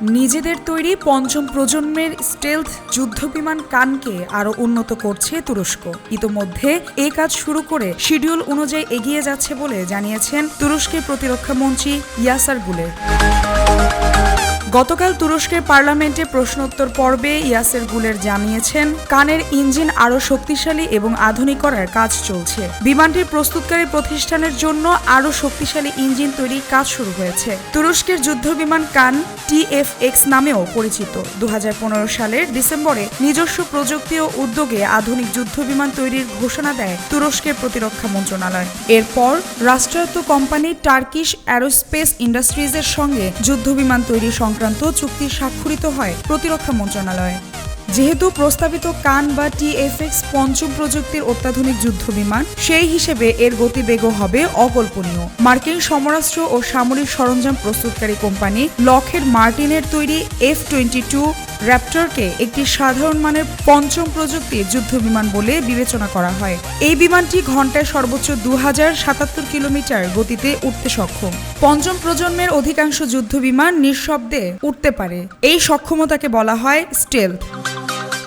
নিজেদের তৈরি পঞ্চম প্রজন্মের স্টেলথ যুদ্ধবিমান কানকে আরও উন্নত করছে তুরস্ক। ইতোমধ্যে এ কাজ শুরু করে শিডিউল অনুযায়ী এগিয়ে যাচ্ছে বলে জানিয়েছেন তুরস্কের প্রতিরক্ষা মন্ত্রী ইয়াসার গুলের গতকাল তুরস্কের পার্লামেন্টে প্রশ্নোত্তর পর্বে ইয়াসের গুলের জানিয়েছেন, কানের ইঞ্জিন আরও শক্তিশালী এবং আধুনিক করার কাজ চলছে। বিমানটির প্রস্তুতকারী প্রতিষ্ঠানের জন্য আরও শক্তিশালী ইঞ্জিন তৈরির কাজ শুরু হয়েছে। তুরস্কের যুদ্ধবিমান কান টিএফএক্স নামেও পরিচিত। দু হাজার পনেরো সালের ডিসেম্বরে নিজস্ব প্রযুক্তি ও উদ্যোগে আধুনিক যুদ্ধবিমান তৈরির ঘোষণা দেয় তুরস্কের প্রতিরক্ষা মন্ত্রণালয়। এরপর রাষ্ট্রায়ত্ত কোম্পানি টার্কিশ অ্যারোস্পেস ইন্ডাস্ট্রিজের সঙ্গে যুদ্ধবিমান তৈরি সংক্রান্ত চুক্তি স্বাক্ষরিত হয় প্রতিরক্ষা মন্ত্রণালয়ে। যেহেতু প্রস্তাবিত কান বা টিএফএক্স পঞ্চম প্রযুক্তির অত্যাধুনিক যুদ্ধ বিমান, সেই হিসেবে এর গতিবেগও হবে অকল্পনীয়। মার্কিন সমরাষ্ট্র ও সামরিক সরঞ্জাম প্রস্তুতকারী কোম্পানি লকের মার্টিনের তৈরি এফ টোয়েন্টি টু র্যাপটরকে একটি সাধারণ মানের পঞ্চম প্রযুক্তির যুদ্ধবিমান বলে বিবেচনা করা হয়। এই বিমানটি ঘন্টায় সর্বোচ্চ দু হাজার সাতাত্তর কিলোমিটার গতিতে উঠতে সক্ষম। পঞ্চম প্রজন্মের অধিকাংশ যুদ্ধ বিমান নিঃশব্দে উঠতে পারে। এই সক্ষমতাকে বলা হয় স্টেলথ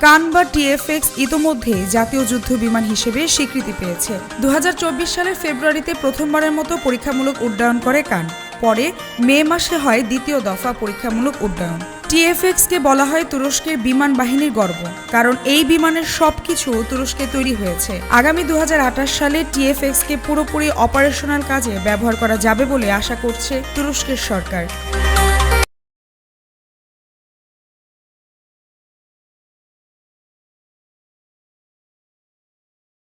কান বা টিএফএক্স ইতোমধ্যে জাতীয় যুদ্ধ বিমান হিসেবে স্বীকৃতি পেয়েছে। দু হাজার চব্বিশ সালের ফেব্রুয়ারিতে প্রথমবারের মতো পরীক্ষামূলক উড্ডয়ন করে কান। পরে মে মাসে হয় দ্বিতীয় দফা পরীক্ষামূলক উড্ডয়ন। টিএফএক্স কে বলা হয় তুরস্কের বিমান বাহিনীর গর্ব, কারণ এই বিমানের সব কিছু তুরস্কে তৈরি হয়েছে। আগামী দু হাজার আঠাশ সালে টিএফএক্স কে পুরোপুরি অপারেশনাল কাজে ব্যবহার করা যাবে বলে আশা করছে তুরস্কের সরকার।